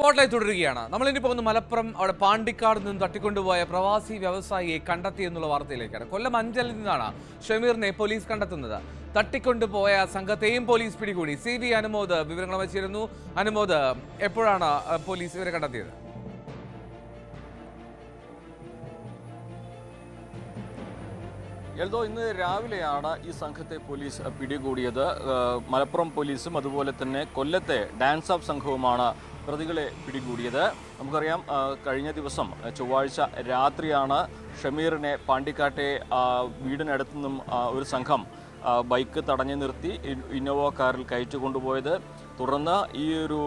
Spotlight തുടരുകയാണ്. നമ്മൾ ഇനി പോകുന്ന മലപ്പുറം അവിടെ പാണ്ടിക്കാട് നിന്ന് തട്ടിക്കൊണ്ടുപോയ പ്രവാസി വ്യവസായിയെ കണ്ടെത്തി എന്നുള്ള വാർത്തയിലേക്കാണ്. കൊല്ലം അഞ്ചലിൽ നിന്നാണ് ഷമീറിനെ പോലീസ് കണ്ടെത്തുന്നത്. തട്ടിക്കൊണ്ടുപോയ സംഘത്തെയും പോലീസ് പിടികൂടി. സി വി അനുമോദ് വിവരങ്ങൾ വച്ചിരുന്നു. അനുമോദ് എപ്പോഴാണ് പോലീസ് ഇവരെ കണ്ടെത്തിയത്? എൽദോ ഇന്ന് രാവിലെയാണ് ഈ സംഘത്തെ പോലീസ് പിടികൂടിയത്. മലപ്പുറം പോലീസും അതുപോലെ തന്നെ കൊല്ലത്തെ ഡാൻസ് ഓഫ് സംഘവുമാണ് പ്രതികളെ പിടികൂടിയത്. നമുക്കറിയാം കഴിഞ്ഞ ദിവസം ചൊവ്വാഴ്ച രാത്രിയാണ് ഷമീറിനെ പാണ്ടിക്കാട്ടെ വീടിനടുത്തുനിന്നും വീടിനടുത്തു നിന്നും ഒരു സംഘം ബൈക്ക് തടഞ്ഞു നിർത്തി ഇന്നോവ കാറിൽ കയറ്റി കൊണ്ടുപോയത്. തുടർന്ന് ഈ ഒരു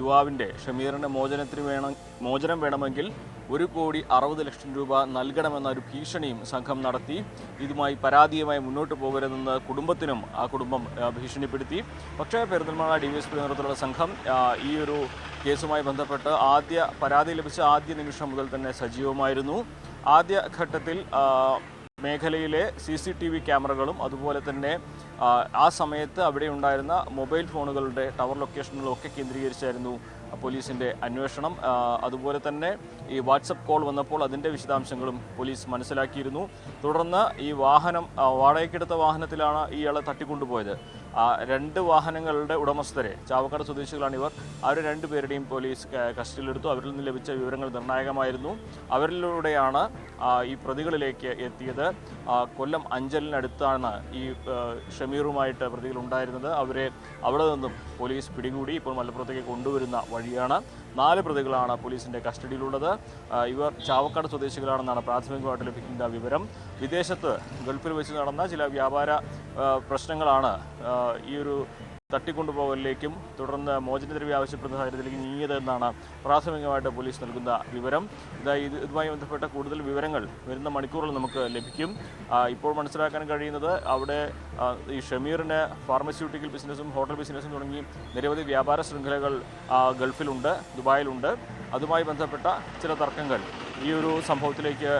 യുവാവിന്റെ ഷമീറിന്റെ മോചനത്തിന് വേണം മോചനം വേണമെങ്കിൽ ഒരു കോടി അറുപത് ലക്ഷം രൂപ നൽകണമെന്ന ഒരു ഭീഷണിയും സംഘം നടത്തി. ഇതുമായി പരാതിയുമായി മുന്നോട്ട് പോകരുതെന്ന് കുടുംബത്തിനും ആ കുടുംബം ഭീഷണിപ്പെടുത്തി. പക്ഷേ Perinthalmanna D V S P നേതൃത്വത്തിലുള്ള സംഘം ഈ ഒരു കേസുമായി ബന്ധപ്പെട്ട് ആദ്യ പരാതി ലഭിച്ച ആദ്യ നിമിഷം മുതൽ തന്നെ സജീവമായിരുന്നു. ആദ്യ ഘട്ടത്തിൽ മേഖലയിലെ സി സി ടി വി ക്യാമറകളും അതുപോലെ തന്നെ ആ, സമയത്ത് അവിടെ ഉണ്ടായിരുന്ന മൊബൈൽ ഫോണുകളുടെ ടവർ ലൊക്കേഷനുകളും ഒക്കെ കേന്ദ്രീകരിച്ചായിരുന്നു പോലീസിന്റെ അന്വേഷണം. അതുപോലെ തന്നെ ഈ വാട്സപ്പ് കോൾ വന്നപ്പോൾ അതിന്റെ വിശദാംശങ്ങളും പോലീസ് മനസ്സിലാക്കിയിരുന്നു. തുടർന്ന് ഈ വാഹനം വാടകയ്ക്കെടുത്ത വാഹനത്തിലാണ് ഇയാളെ തട്ടിക്കൊണ്ടുപോയത്. രണ്ട് വാഹനങ്ങളുടെ ഉടമസ്ഥരെ ചാവക്കാട് സ്വദേശികളാണ് ഇവർ അവർ രണ്ടുപേരുടെയും പോലീസ് കസ്റ്റഡിയിലെടുത്തു. അവരിൽ നിന്ന് ലഭിച്ച വിവരങ്ങൾ നിർണായകമായിരുന്നു. അവരിലൂടെയാണ് ഈ പ്രതികളിലേക്ക് എത്തിയത്. കൊല്ലം അഞ്ചലിനടുത്താണ് ഈ ഷമീറുമായിട്ട് പ്രതികൾ ഉണ്ടായിരുന്നത് അവരെ അവിടെ നിന്നും പോലീസ് പിടികൂടി ഇപ്പോൾ മലപ്പുറത്തേക്ക് കൊണ്ടുവരുന്ന വഴിയാണ്. നാല് പ്രതികളാണ് പോലീസിന്റെ കസ്റ്റഡിയിലുള്ളത്. ഇവർ ചാവക്കാട് സ്വദേശികളാണെന്നാണ് പ്രാഥമികമായിട്ട് ലഭിക്കുന്ന വിവരം. വിദേശത്ത് ഗൾഫിൽ വെച്ച് നടന്ന ചില വ്യാപാര പ്രശ്നങ്ങളാണ് ഈ ഒരു തട്ടിക്കൊണ്ടുപോകലിലേക്കും തുടർന്ന് മോചനദ്രവ്യ ആവശ്യപ്പെടുന്ന സാഹചര്യത്തിലേക്ക് നീങ്ങിയത് എന്നാണ് പ്രാഥമികമായിട്ട് പോലീസ് നൽകുന്ന വിവരം. ഇതായി ഇത് ഇതുമായി ബന്ധപ്പെട്ട കൂടുതൽ വിവരങ്ങൾ വരുന്ന മണിക്കൂറിൽ നമുക്ക് ലഭിക്കും. ഇപ്പോൾ മനസ്സിലാക്കാൻ കഴിയുന്നത് അവിടെ ഈ ഷമീറിന് ഫാർമസ്യൂട്ടിക്കൽ ബിസിനസ്സും ഹോട്ടൽ ബിസിനസ്സും തുടങ്ങി നിരവധി വ്യാപാര ശൃംഖലകൾ ഗൾഫിലുണ്ട് ദുബായിലുണ്ട്. അതുമായി ബന്ധപ്പെട്ട ചില തർക്കങ്ങൾ ഈ ഒരു സംഭവത്തിലേക്ക്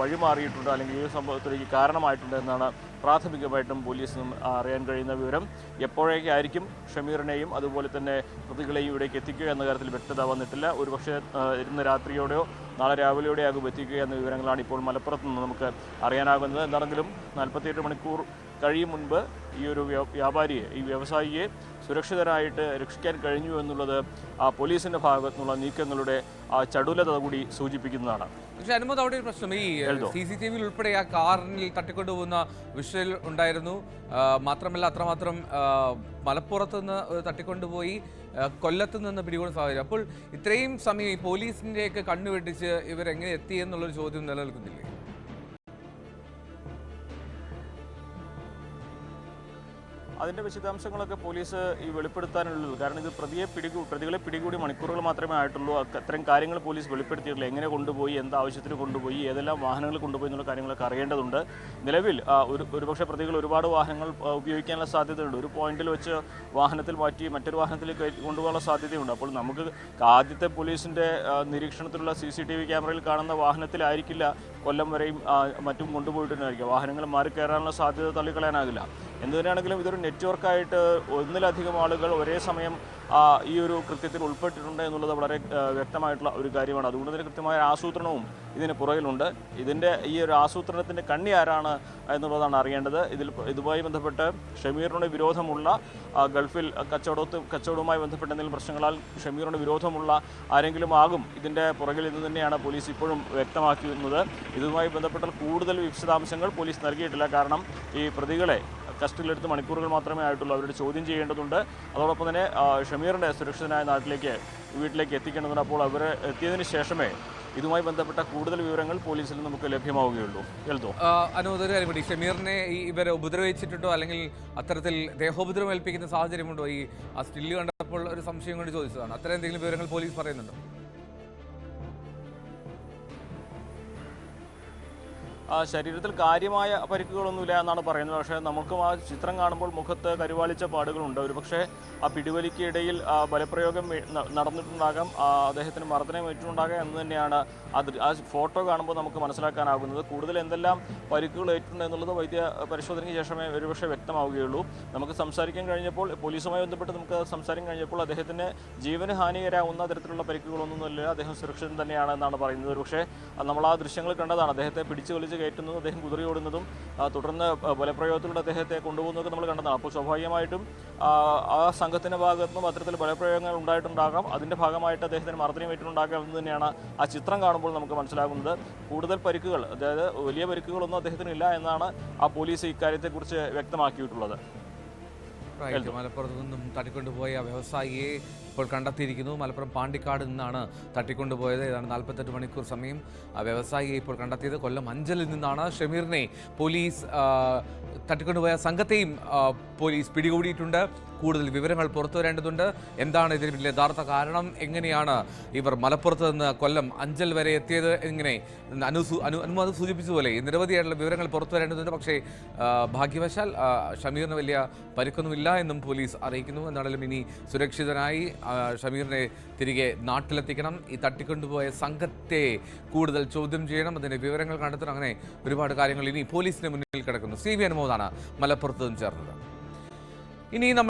വഴിമാറിയിട്ടുണ്ട് അല്ലെങ്കിൽ ഈ ഒരു സംഭവത്തിലേക്ക് കാരണമായിട്ടുണ്ട് എന്നാണ് പ്രാഥമികമായിട്ടും പോലീസിനും അറിയാൻ കഴിയുന്ന വിവരം. എപ്പോഴേക്കായിരിക്കും ഷമീറിനെയും അതുപോലെ തന്നെ പ്രതികളെയും ഇവിടേക്ക് എത്തിക്കുക എന്ന കാര്യത്തിൽ വ്യക്തത വന്നിട്ടില്ല. ഒരുപക്ഷെ ഇന്ന് രാത്രിയോടെയോ നാളെ രാവിലെയോടെയാകും എത്തിക്കുക എന്ന വിവരങ്ങളാണ് ഇപ്പോൾ മലപ്പുറത്ത് നിന്ന് നമുക്ക് അറിയാനാകുന്നത്. എന്താണെങ്കിലും നാൽപ്പത്തിയെട്ട് മണിക്കൂർ കഴിയും മുൻപ് ഈ ഒരു വ്യ- വ്യാപാരിയെ ഈ വ്യവസായിയെ സുരക്ഷിതരായിട്ട് രക്ഷിക്കാൻ കഴിഞ്ഞു എന്നുള്ളത് ആ പോലീസിന്റെ ഭാഗത്തു നിന്നുള്ള നീക്കങ്ങളുടെ ആ ചടുലത കൂടി സൂചിപ്പിക്കുന്നതാണ്. പക്ഷേ അനുമതി അവിടെ ഒരു പ്രശ്നം. ഈ. സി സി ടി വിയിൽ ഉൾപ്പെടെ ആ കാറിൽ തട്ടിക്കൊണ്ടുപോകുന്ന വിഷ്വൽ ഉണ്ടായിരുന്നു. മാത്രമല്ല അത്രമാത്രം മലപ്പുറത്ത് നിന്ന് തട്ടിക്കൊണ്ടുപോയി കൊല്ലത്ത് നിന്ന് പിടികൂടുന്ന സാഹചര്യം. അപ്പോൾ ഇത്രയും സമയം ഈ പോലീസിന്റെയൊക്കെ കണ്ണുവെട്ടിച്ച് ഇവരെങ്ങനെ എത്തി എന്നുള്ളൊരു ചോദ്യം നിലനിൽക്കുന്നില്ലേ? അതിന്റെ വിശദാംശങ്ങളൊക്കെ പോലീസ് ഈ വെളിപ്പെടുത്താനുള്ളൂ. കാരണം ഇത് പ്രതിയെ പിടികൂ പ്രതികളെ പിടികൂടി മണിക്കൂറുകൾ മാത്രമേ ആയിട്ടുള്ളൂ. അത്രയും കാര്യങ്ങൾ പോലീസ് വെളിപ്പെടുത്തിയിട്ടില്ല. എങ്ങനെ കൊണ്ടുപോയി എന്ത് ആവശ്യത്തിന് കൊണ്ടുപോയി ഏതെല്ലാം വാഹനങ്ങൾ കൊണ്ടുപോയി എന്നുള്ള കാര്യങ്ങളൊക്കെ അറിയേണ്ടതുണ്ട്. നിലവിൽ ഒരു ഒരുപക്ഷെ പ്രതികൾ ഒരുപാട് വാഹനങ്ങൾ ഉപയോഗിക്കാനുള്ള സാധ്യതയുണ്ട്. ഒരു പോയിന്റിൽ വെച്ച് വാഹനത്തിൽ മാറ്റി മറ്റൊരു വാഹനത്തിൽ കൊണ്ടുപോകാനുള്ള സാധ്യതയുണ്ട്. അപ്പോൾ നമുക്ക് ആദ്യത്തെ പോലീസിന്റെ നിരീക്ഷണത്തിലുള്ള സി സി ടി വി ക്യാമറയിൽ കാണുന്ന വാഹനത്തിലായിരിക്കില്ല കൊല്ലം വരെയും മറ്റും കൊണ്ടുപോയിട്ടുണ്ടായിരിക്കുക. വാഹനങ്ങൾ മാറി കയറാനുള്ള സാധ്യത തള്ളിക്കളയാനാകില്ല. എന്ത് തന്നെയാണെങ്കിലും ഇതൊരു നെറ്റ്വർക്കായിട്ട് ഒന്നിലധികം ആളുകൾ ഒരേ സമയം ഈ ഒരു കൃത്യത്തിൽ ഉൾപ്പെട്ടിട്ടുണ്ട് എന്നുള്ളത് വളരെ വ്യക്തമായിട്ടുള്ള ഒരു കാര്യമാണ്. അതുകൊണ്ട് തന്നെ കൃത്യമായ ആസൂത്രണവും ഇതിന് പുറകിലുണ്ട്. ഇതിന്റെ ഈ ഒരു ആസൂത്രണത്തിന്റെ കണ്ണി ആരാണ് എന്നുള്ളതാണ് അറിയേണ്ടത്. ഇതിൽ ഇതുമായി ബന്ധപ്പെട്ട് ഷമീറിനോട് വിരോധമുള്ള ഗൾഫിൽ കച്ചവടത്ത് കച്ചവടവുമായി ബന്ധപ്പെട്ട എന്തെങ്കിലും പ്രശ്നങ്ങളാൽ ഷമീറിനോട് വിരോധമുള്ള ആരെങ്കിലും ആകും ഇതിന്റെ പുറകിൽ ഇന്ന് തന്നെയാണ് പോലീസ് ഇപ്പോഴും വ്യക്തമാക്കുന്നത് ഇതുമായി ബന്ധപ്പെട്ട കൂടുതൽ വിശദാംശങ്ങൾ പോലീസ് നൽകിയിട്ടില്ല. കാരണം ഈ പ്രതികളെ കസ്റ്റഡിയിലെടുത്ത് മണിക്കൂറുകൾ മാത്രമേ ആയിട്ടുള്ളൂ. അവരുടെ ചോദ്യം ചെയ്യേണ്ടതുണ്ട്. അതോടൊപ്പം തന്നെ ഷമീറിന്റെ സുരക്ഷിതനായ നാട്ടിലേക്ക് വീട്ടിലേക്ക് എത്തിക്കേണ്ടതുണ്ട്. അപ്പോൾ അവർ എത്തിയതിന് ശേഷമേ ഇതുമായി ബന്ധപ്പെട്ട കൂടുതൽ വിവരങ്ങൾ പോലീസിൽ നമുക്ക് ലഭ്യമാവുകയുള്ളൂ. എൽദോ. അനുമതി കാര്യം കൂടി. ഷമീറിനെ ഈ ഇവരെ ഉപദ്രവിച്ചിട്ടുണ്ടോ? അല്ലെങ്കിൽ അത്തരത്തിൽ ദേഹോപദ്രവം ഏൽപ്പിക്കുന്ന സാഹചര്യമുണ്ടോ? ഈ ആ സ്റ്റില്ല് കണ്ടപ്പോൾ ഒരു സംശയം കൊണ്ട് ചോദിച്ചതാണ്. അത്തരം എന്തെങ്കിലും വിവരങ്ങൾ പോലീസ് പറയുന്നുണ്ടോ? ശരീരത്തിൽ കാര്യമായ പരിക്കുകളൊന്നുമില്ല എന്നാണ് പറയുന്നത്. പക്ഷേ നമുക്കും ആ ചിത്രം കാണുമ്പോൾ മുഖത്ത് കരുവാളിച്ച പാടുകളുണ്ട്. ഒരുപക്ഷെ ആ പിടിവലിക്കിടയിൽ ബലപ്രയോഗം നടന്നിട്ടുണ്ടാകാം. അദ്ദേഹത്തിന് മർദ്ദനം ഏറ്റിട്ടുണ്ടാകാം എന്ന് തന്നെയാണ് ആ ഫോട്ടോ കാണുമ്പോൾ നമുക്ക് മനസ്സിലാക്കാനാകുന്നത്. കൂടുതൽ എന്തെല്ലാം പരിക്കുകൾ ഏറ്റിട്ടുണ്ട് എന്നുള്ളത് വൈദ്യ പരിശോധനയ്ക്ക് ശേഷമേ ഒരുപക്ഷെ വ്യക്തമാവുകയുള്ളൂ. നമുക്ക് സംസാരിക്കാൻ കഴിഞ്ഞപ്പോൾ പോലീസുമായി ബന്ധപ്പെട്ട് നമുക്ക് സംസാരിക്കാൻ കഴിഞ്ഞപ്പോൾ അദ്ദേഹത്തിന് ജീവന് ഹാനികരാവുന്ന തരത്തിലുള്ള പരിക്കുകളൊന്നുമില്ല. അദ്ദേഹം സുരക്ഷിതൻ തന്നെയാണ് എന്നാണ് പറയുന്നത്. പക്ഷേ നമ്മൾ ആ ദൃശ്യങ്ങൾ കണ്ടതാണ്. അദ്ദേഹത്തെ പിടിച്ചു വലിച്ച് കയറ്റുന്നതും അദ്ദേഹം കുതിരയോടുന്നതും തുടർന്ന് ബലപ്രയോഗത്തിലൂടെ അദ്ദേഹത്തെ കൊണ്ടുപോകുന്നതൊക്കെ നമ്മൾ കണ്ടതാണ് അപ്പോൾ സ്വാഭാവികമായിട്ടും ആ, സംഘത്തിന്റെ ഭാഗത്തു നിന്നും അത്തരത്തിൽ ബലപ്രയോഗങ്ങൾ ഉണ്ടായിട്ടുണ്ടാകാം. അതിന്റെ ഭാഗമായിട്ട് അദ്ദേഹത്തിന് മർദ്ദനം ഏറ്റിട്ടുണ്ടാകാം എന്ന് തന്നെയാണ് ആ ചിത്രം കാണുമ്പോൾ നമുക്ക് മനസ്സിലാകുന്നത്. കൂടുതൽ പരിക്കുകൾ അതായത് വലിയ പരിക്കുകളൊന്നും അദ്ദേഹത്തിന് ഇല്ല എന്നാണ് ആ പോലീസ് ഇക്കാര്യത്തെക്കുറിച്ച് വ്യക്തമാക്കിയിട്ടുള്ളത്. മലപ്പുറത്ത് നിന്നും തട്ടിക്കൊണ്ടുപോയ വ്യവസായിയെ ഇപ്പോൾ കണ്ടെത്തിയിരിക്കുന്നു. മലപ്പുറം പാണ്ടിക്കാട് നിന്നാണ് തട്ടിക്കൊണ്ടുപോയത്. ഏതാണ് നാൽപ്പത്തെട്ട് മണിക്കൂർ സമയം വ്യവസായിയെ ഇപ്പോൾ കണ്ടെത്തിയത്. കൊല്ലം അഞ്ചലിൽ നിന്നാണ് ഷമീറിനെ പോലീസ് തട്ടിക്കൊണ്ടുപോയ സംഘത്തെയും പോലീസ് പിടികൂടിയിട്ടുണ്ട്. കൂടുതൽ വിവരങ്ങൾ പുറത്തു വരേണ്ടതുണ്ട്. എന്താണ് ഇതിന് യഥാർത്ഥ കാരണം? എങ്ങനെയാണ് ഇവർ മലപ്പുറത്ത് നിന്ന് കൊല്ലം അഞ്ചൽ വരെ എത്തിയത്? എങ്ങനെ അനുസൂ അനു അനുവാദം സൂചിപ്പിച്ചതുപോലെ നിരവധിയായിട്ടുള്ള വിവരങ്ങൾ പുറത്തു വരേണ്ടതുണ്ട്. പക്ഷേ ഭാഗ്യവശാൽ ഷമീറിന് വലിയ പരിക്കൊന്നുമില്ല എന്നും പോലീസ് അറിയിക്കുന്നു. എന്നാണെങ്കിലും ഇനി സുരക്ഷിതനായി ഷമീറിനെ തിരികെ നാട്ടിലെത്തിക്കണം. ഈ തട്ടിക്കൊണ്ടുപോയ സംഘത്തെ കൂടുതൽ ചോദ്യം ചെയ്യണം. അതിന്റെ വിവരങ്ങൾ കണ്ടെത്തണം. അങ്ങനെ ഒരുപാട് കാര്യങ്ങൾ ഇനി പോലീസിന് മുന്നിൽ കിടക്കുന്നു. സി വി അനുമോദാണ് മലപ്പുറത്ത് നിന്ന് ചേർന്നത്. ഇനി നമ്മൾ